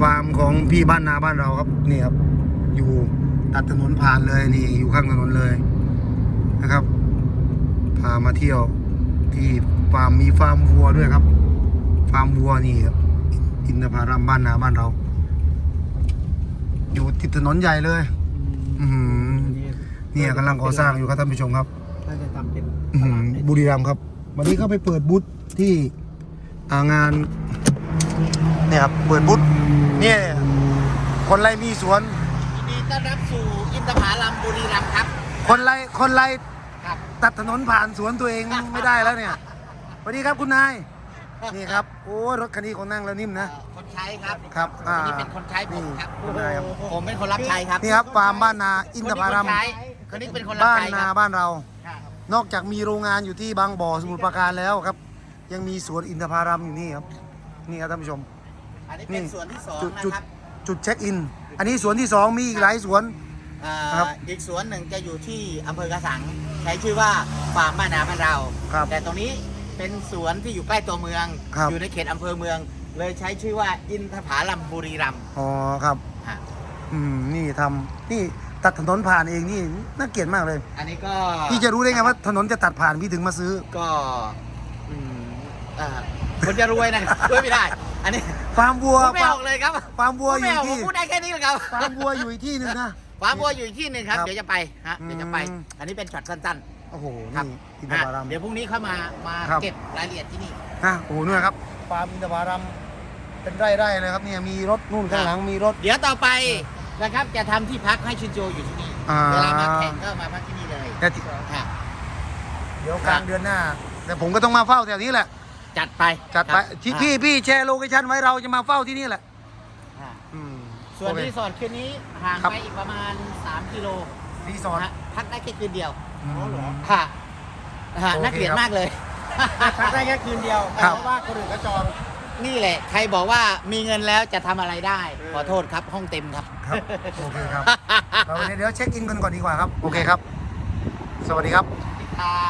ฟาร์มของพี่บ้านนาบ้านเราครับนี่ครับ อยู่ตัดถนนผ่านเลยนี่อยู่ข้างถนนเลยนะครับ พามาเที่ยวที่ฟาร์มมีฟาร์มวัวด้วยครับ ฟาร์มวัวนี่ครับอินทผลัมบ้านนาบ้านเรา อยู่ติดถนนใหญ่เลย อือหือเนี่ยกำลังก่อสร้างอยู่ครับท่านผู้ชมครับน่าจะทำเป็นบุรีรัมย์ครับ วันนี้เขาไปเปิดบูธที่งาน เนี่ยครับเปิดบูธเนี่ยคนไรมีสวนยินดีต้อนรับสู่อินทผลัมบุรีรัมย์ครับ คนไรคนไรครับตัดถนนผ่านสวนตัวเองไม่ได้แล้วเนี่ยสวัสดีครับคุณนายนี่ครับโอ้รถคันนี้คนนั่งแล้วนิ่มนะ คนใช้ครับครับอ่านี่เป็นคนใช้ผมครับนี่คนใช้ครับผมเป็นคนรับใช้ครับนี่ครับฟาร์มบ้านนาอินทผลัมคนนี้เป็นคนรับบ้านใช้นาครับบ้านเราครับนอกจากมีโรงงานอยู่ที่บางบ่อสมุทรปราการแล้วครับ ยังมีสวนอินทผลัมอยู่นี่ครับ นี่ครับท่านผู้ชม อันนี้เป็นนี่ส่วนที่สองจุดนะจุดครับจุดเช็คอิน อันนี้สวนที่สองมีอีกหลายสวน อ่าครับอีกสวนหนึ่งจะอยู่ที่อำเภอกระสัง ใช้ชื่อว่าฟาร์มบ้านนาบ้านเรา ครับแต่ตรงนี้เป็นสวนที่อยู่ใกล้ตัวเมือง ครับ อยู่ในเขตอำเภอเมือง เลยใช้ชื่อว่าอินทผลัมบุรีรัมย์อ๋อครับฮะอืมนี่ทำนี่ตัดถนนผ่านเองนี่น่าเกลียดมากเลย อันนี้ก็พี่จะรู้ได้ไงว่าถนนจะตัดผ่านพี่ถึงมาซื้อ ก็อืม อ่าคนจะรวยนะรวยไม่ได้ อันนี้ฟาร์มวัวพูดไม่ฟาอร์มอกเลยครับฟาร์มวัวพูดอไม่ยู่ออกผมที่พูดได้แค่นี้แหละครับฟาร์มวัวอยู่อีกที่หนึ่งนะฟาร์มวัวอยู่อีกที่หนึ่งครับครับ เดี๋ยวจะไปฮะเดี๋ยวจะไปอืมอันนี้เป็นช็อตสั้นโอ้โหครับนี่อินๆทฮะผลัมเดี๋ยวพรุ่งนี้เข้ามามาครับเก็บรายละเอียดที่นี่นะโอ้โหนู่นครับฟาร์มอินทผลัมเป็นไร่ๆเลยครับเนี่ยมีรถนู่นข้างหลังมีรถ เดี๋ยวต่อไปนะครับจะทำที่พักให้ชินโจอยู่ที่นี่อ่าเวลามาแข่งก็มาพักที่นี่เลยแต่ที่ฮะเดี๋ยวกลางเดือนหน้าแต่ผมก็ต้องมาเฝ้าแถวนี้แหละ จัดไปจัดไปครับที่ฮะพี่พี่แชร์โลเคชั่นไว้เราจะมาเฝ้าที่นี่แหละฮะอืมส่วนโอเค รีสอร์ทคืนนี้ห่างครับ ไปอีกประมาณ 3 กิโลรีสอร์ทฮะพักได้แค่คืนเดียวอ๋อเหรอ ค่ะฮะโอเคน่าเกลียดครับมากเลย พักได้แค่คืนเดียวครับเพราะว่าคนอื่นก็จอง นี่แหละ ใครบอกว่ามีเงินแล้วจะทำอะไรได้ขอโทษครับห้องเต็มครับ ครับ โอเคครับเราเดี๋ยวเช็คอินกันก่อนดีกว่าครับ โอเคครับ สวัสดีครับค่ะ